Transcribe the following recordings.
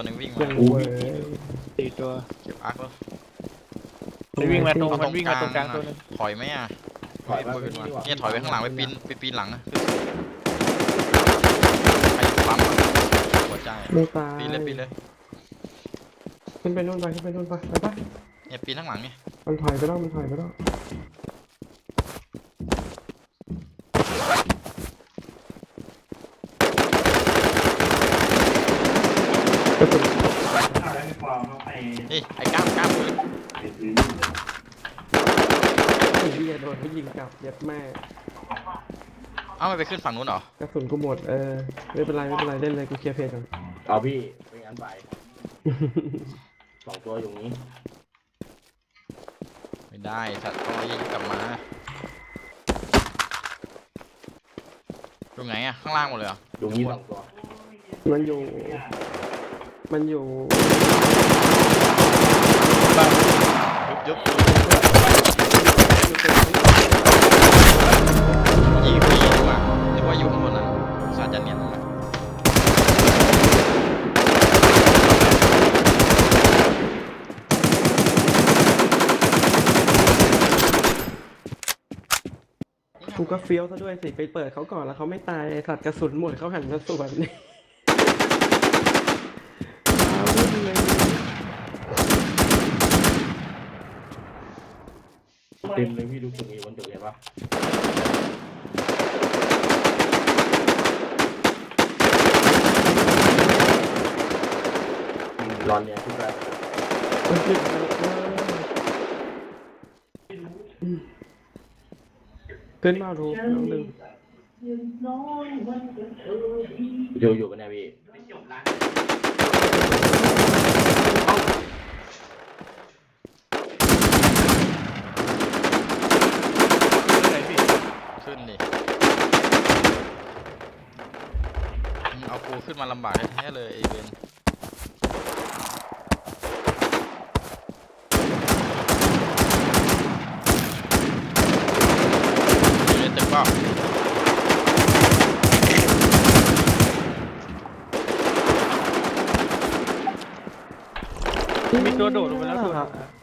ตัวหนึงวิ่งยัมางเว้ยสี่ตัวเก็บอาร์คแล้วมันวิ่งมาตรงเอมันวิ่งมาตรงกลางตัวอะนึงถอยไหมอะถอยมาปืนนี่มาดีกว่า เนี่ยถอยไปข้างหลังไปปีนไปปีนหลังนะใครอยู่ปั๊มอะหัวใจอะไม่ตายปีนเลยปีนเลยขึ้นไปนู่นไปขึ้นไปนู่นไปไปปะเนี่ยปีนข้างหลังเนี่ยมันถอยไปแล้วมันถอยไปแล้วกระสุ นนี่ไอ้ก้ามก้ามปืนไอ้เหี้ยโดนเขายิงกลับเย็ดแม่เอ้ามันไปขึ้นฝั่งนู้นเหรอ กระสุนกูหมดเออไม่เป็นไรไม่เป็นไรเล่นเลยกูเคลียร์เพจก่อนเอาพี่ไม่งั้นไปสองตัวอยู่นี้ไม่ได้สัตว์ต้องยิงกลับมาตรงไหนอะข้างล่างหมดเลยเหรออยู่นี้สองตัวมันอยู่ มันอยู่ยุบยุบยิงฟรีดีกว่านึกว่าอยู่ข้างบนนั้นสาจะเนียนตรงนั้นกูก็เฟี้ยวซะด้วยสิไปเปิดเขาก่อนแล้วเขาไม่ตายไอสัตว์กระสุนหมดเขาหันมาสวนนี่เอาวุ่นเลย เต็มเลยพี่ดูสุดมีบนจุดเห็นปะรอนเนี่ยทุกแบบมันหยุดเลยขึ้นมาดูน้องดึงอยู่อยู่กันแน่พี่ ไหนพี่ ขึ้นดิมึงเอากู ขึ้นมาลำบากแท้ๆเลยไอ้เวนอยู่ในตึกเปล่ามีตัวโดดลงไปแล้วตัวหนึ่ง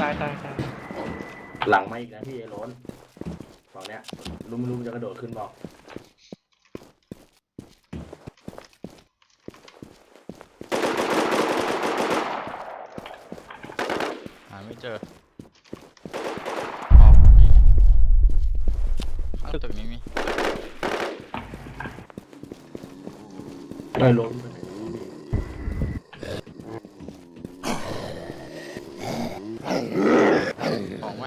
ตายตายตาย หลังมาอีกนะพี่ไอ้โล้นฝั่งเนี้ยรู้ไม่รู้มันจะกระโดดขึ้นบอกหาไม่เจอออกนี่ข้างตึกนี้มี ไอ้โล้นไปไหนพี่ ของไว้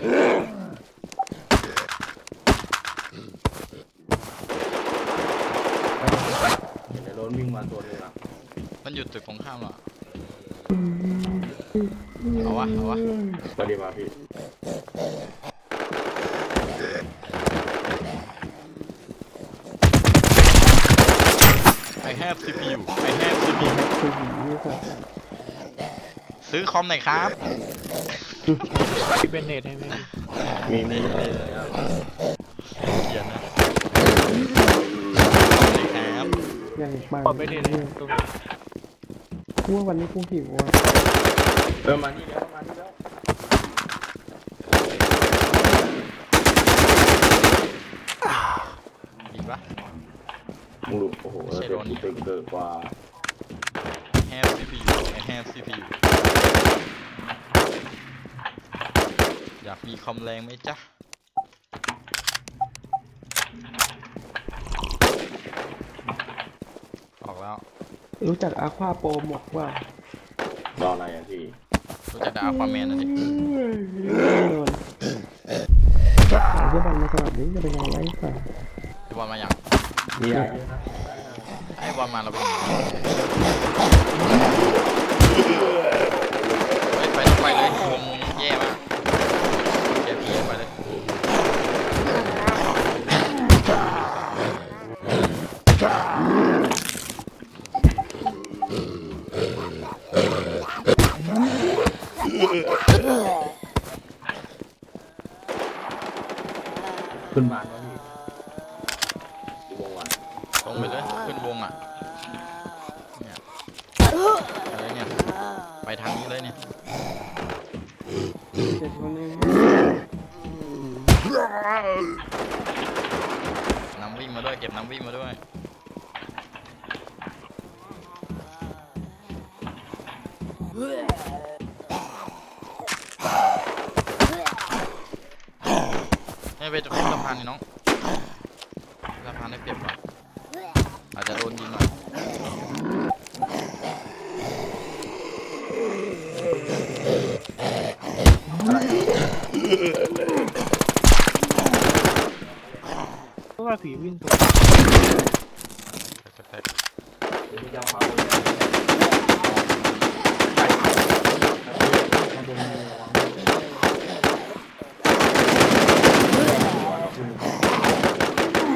เห็นไอ้โล้นวิ่ง มาตัวหนึงอะมันอยู่ตึกของข้ามเหรอเอาวะเอาวะก็ดีมาพี่ไอแฮปซีพียูไอแฮปซีพียูคือผีนี่สัตว์ซื้อคอมหน่อยครับพี่เป็นเนตให้ไหมพี่มีมีเขียนนะคอมหน่อยครับ ยังปังขอเป็นเนตให้ตรงนี้กูว่าวันนี้กูหิวอะเออมานี่แล้วมานี่แล้วอีกปะ มึงดูโอ้โหไม่ใช่เด็โล้กนเด็กเกิดกว่าแฮปซีพียูไอแฮปซีพียูอยากมีคอมแรงไหมจ๊ะ ออกแล้ว รู้จักอาควาโปรหมกว่ารออะไรอะพี่รู้จักดาวความแมนนะดิแน่นอนหาเพื่อนมาสวัสดีจะเป็นไงไล่สัตว์พี่บอลมาอย่างมีอะไรเยอะนะให้บอลมาเราไปหนีไปไปไปเลยวงแย่มากแย่พี่ไปเลย เขึ้นบ้านวะพี่ดูวงวัน ตรงไปเลยขึ้นวงอะเนี่ยอะไรเนี่ย ไปทางนี้เลยเนี่ยเจ็ดคนเองน้ำวิ่งมาด้วยเก็บน้ำวิ่งมาด้วยให้ไปขึ้นสะพานนี่น้องสะพานได้เปรียบกว่าอาจจะโดนยิงหน่อย เพราะ วิ่งตัวแตกเดี๋ยวพี่จะเอาเขา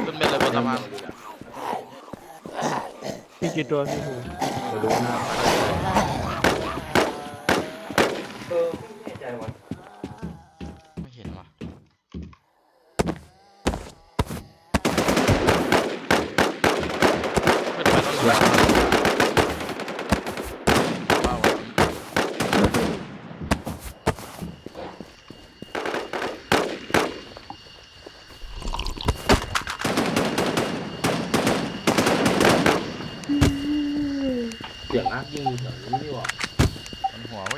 ขึ้นไปเลยบนสะพานมีกี่ตัวพี่หูมาดูหน้าเออไม่แน่ใจว่ะ ไม่เห็นว่ะขึ้นไปต้นไม้ว้าว เสียงนักยิงแถวนี้นี่หว่า บนหัวเขา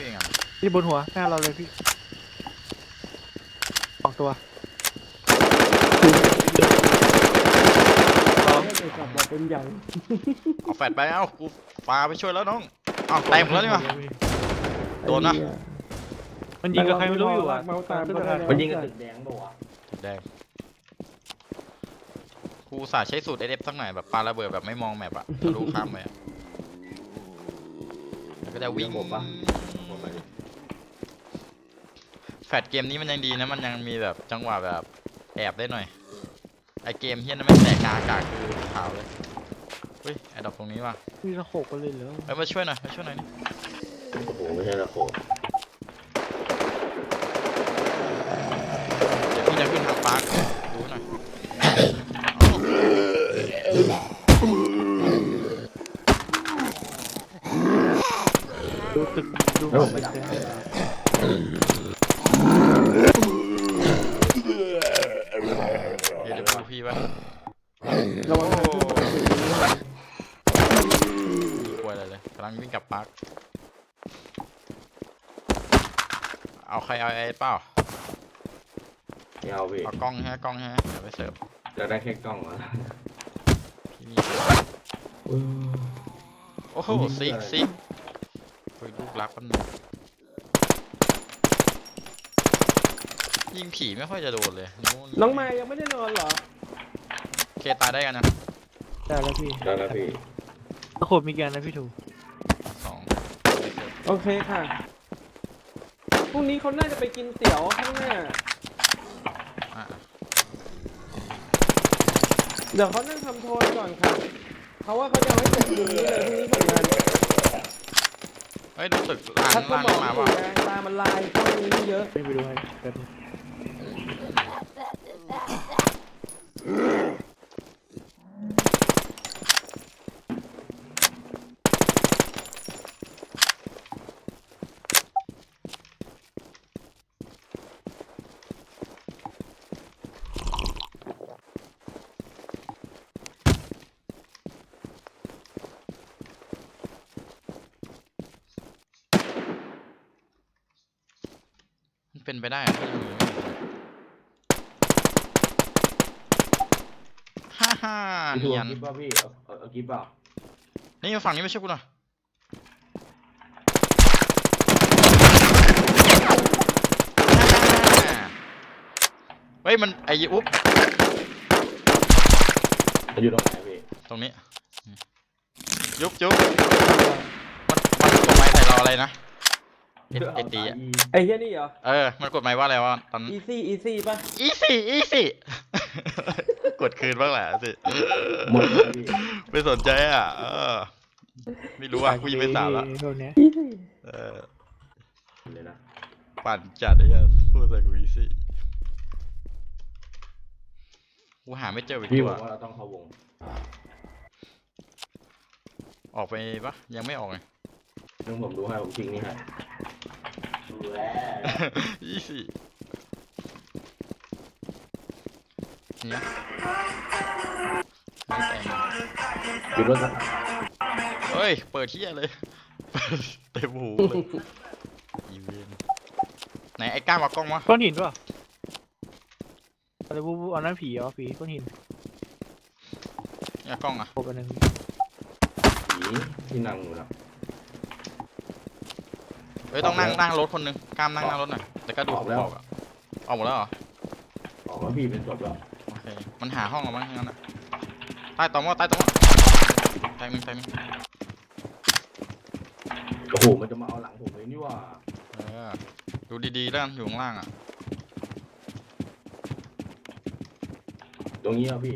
เองอะที่บนหัวหน้าเราเลยพี่สองตัวให้ไปกลับมาเป็นใหญ่เอาแฟดไปเอ้ากูปาไปช่วยแล้วน้องเอาเต็มแล้วนี่วะโดนนะไอ้เหี้ยมันยิงกับใครไม่รู้อยู่อะ เมาตามขึ้นไปสะพานเลยมันยิงกับตึกแดงเปล่าวะจุดแดงกูสาใช้สูตรเอฟสักหน่อยแบบปาระเบิดแบบไม่มองแมปอะทะลุข้ามไปอะแล้วก็จะวิ่ง ผมปะ ผมไปดิแฟดเกมนี้มันยังดีนะมันยังมีแบบจังหวะแบบแอบได้หน่อยไอเกมเฮี้ยนั้นไม่งแตกกลางอากาศคือขาวเลยเฮ้ยไอดอกตรงนี้ว่ะพี่ละหกกันเลยเหรอเอ้ยมาช่วยหน่อยมาช่วยหน่อยนี่โอ้โหไม่ใช่ละโคเดี๋ยวพี่จะขึ้นทางปาร์คดูหน่อย ดูตึกดู แล้ว ตึ ผม ก ไปดัก เลย เดี๋ยวเดี๋ยวดูพี่ไว้ ระวังนะ กลัวอะไรเลยกำลังวิ่งกลับปาร์คเอา ใครเอาไอ้เปล่าไม่เอาพี่เอากล้องฮะกล้องฮะเดี๋ยวไปเสิร์ฟจะได้แค่กล้องวะพี่นี่โอ้โหซิกซิกเฮ้ยลูกรักมันยิงผีไม่ค่อยจะโดนเลยนู้น้องมายยังไม่ได้นอนเหรอเคตายได้กันนะได้แล้วพี่ได้แล้วพี่ตะโขบมีแกนนะพี่ถูกสองโอเคค่ะ พรุ่งนี้เขาน่าจะไปกินเตี๋ยวข้างหน้า อะเดี๋ยวเขานั่งทำโทนก่อนค่ะเขาว่าเขาจะเอาให้เสร็จพรุ่งนี้เลยพรุ่งนี้ส่งงานเฮ้ยดูตึกล่างถ้าสล่างมองมาอยู่ว่ะแดงตามันลายช่วงนี้เยอะ ไม่ไปดูให้แป๊บนึง เป็นไปได้เหรอที่มือไม่มีฮ่าฮ่าพี่ถูเนีกยนกิ๊บป่ะพี่เอาเอาเอากิ๊บเปล่านี่มาฝั่งนี้ไม่ใช่วยกูหน่อยฮ่าเฮ้ยมันไอ้อุ๊บมันอยู่ตรงไหนพี่ตรงนี้ ยุบยุบมันมันกดไม้ใส่เราอะไรนะ เอ็ดเอ็ดดีอะไอ้เหี้ยนี่เหรอ เออ มันกดไม้ว่าอะไรวะตอน easy easy ป่ะอีซี่ อีซี่ กดคืนบ้างแหละสิ หมดแล้วพี่ไม่สนใจอะ เออ ไม่รู้อะกูยิงไปสามแล้วพวกเนี้ย easy เออ เลยนะปั่นจัดไอ้เหี้ยพูดใส่กูอีซี่กูหาไม่เจออีกพี่ตับวอกว่าเราต้องเข้าวงออกไปปะยังไม่ออกเลยนึงผมดูให้ผมทิ้งนี่ให้ดูแล ยี่สิเนี่ยไม่แต่งอยู่รถสักเฮ้ย เปิดที่อะไรเปิดเต็มหูเลยอีเวนไหนไอ้ก้ามเอากล้องมาก้อนหินป่ะอะไรบูบูเอานั้นผีเหรอผีก้อนหินเนี่ยกล้องอะครบอันหนึงผีที่นั่งอยู่นะเฮ้ยต้องนั่งนั่งรถคนหนึงก้ามนั่งนั่งรถหน่อยแต่ก็ดูผมบอกอะออกหมดแล้วเหรอออกมาพี่เป็นศพแล้วโอเคมันหาห้องเราบ้างงั้นอะใต้ตอหม้อใต้ตอหม้อแตงหนึ่งแตงหนึ่งโอ้โหมันจะมาเอาหลังผมเลยนี่หว่าเออดูดีๆแล้วกันอยู่ข้างล่างอะตรงนี้อะพี่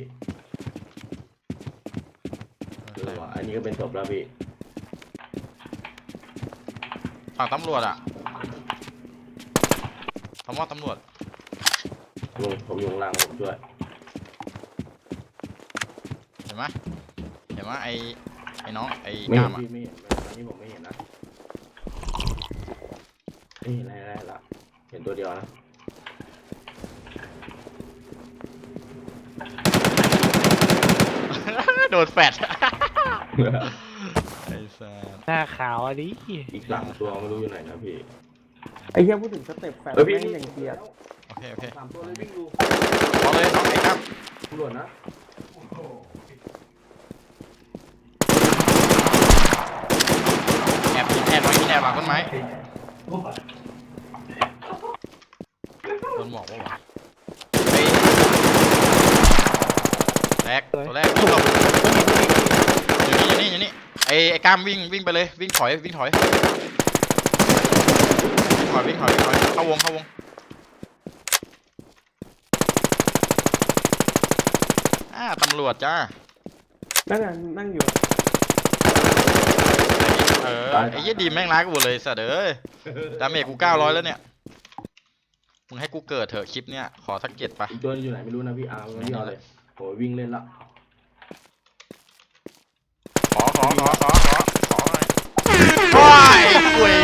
เอเอออว่ะอันนี้ก็เป็นศพแล้วพี่ ฝั่งตำรวจอะตอหม้อตำรวจลุงผมอยู่ข้างล่างผมช่วยเห็นไหมเห็นไหมไอ้ไอ้น้องไอ้ไม่กเห็ล้านมอะพี่ไม่เห็นอันนี้ผมไม่เห็นนะเอ้ยอะไรอะไรละเห็นตัวเดียวนะโดนแฟดไอ้สัส หน้าขาวอะดิอีกหลังตัวไม่รู้อยู่ไหนนะพี่ ไอ้เหี้ยพูดถึงสเต็ปแฟนเฮ้ยพี่ แม่งอย่างเกลียดโอเค โอเคสามตัวเลยวิ่งดูเอาเลยน้องไอ้กล้ามตำรวจนะแอบแอบน้อยกินแอบหลังต้นไม้โดนหมอกปะวะไอ้แรกตัวแรกวิ่งหลบอยู่นี่อยู่นี่อยู่นี่ไอ้ไอ้ก ล้ามวิ่งวิ่งไปเลยวิ่งถอยวิ่งถอยวิ่งถอยวิ่งถอยวิ่งถอยเข้าวงเข้าวงอ่าตำรวจจ้านั่นน่ะนั่งอยู่ เออไอ้ยี่ดีแม่งร้ายกูเลยสัตว์เอ้ยดาเมจกูเก้าร้อยแล้วเนี่ยมึงให้กูเกิดเถอะคลิปเนี้ยขอสักเจ็ดปะ อีกตัวอยู่ไหนไม่รู้นะพี่อาร์มพี่เอาเลยโอ้ยวิ่งเล่นละ ขอขอขอขอขอขอหน่อยว้ายกุย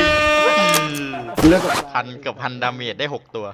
เลือก พันเกือบพันดาเมจได้หกตัว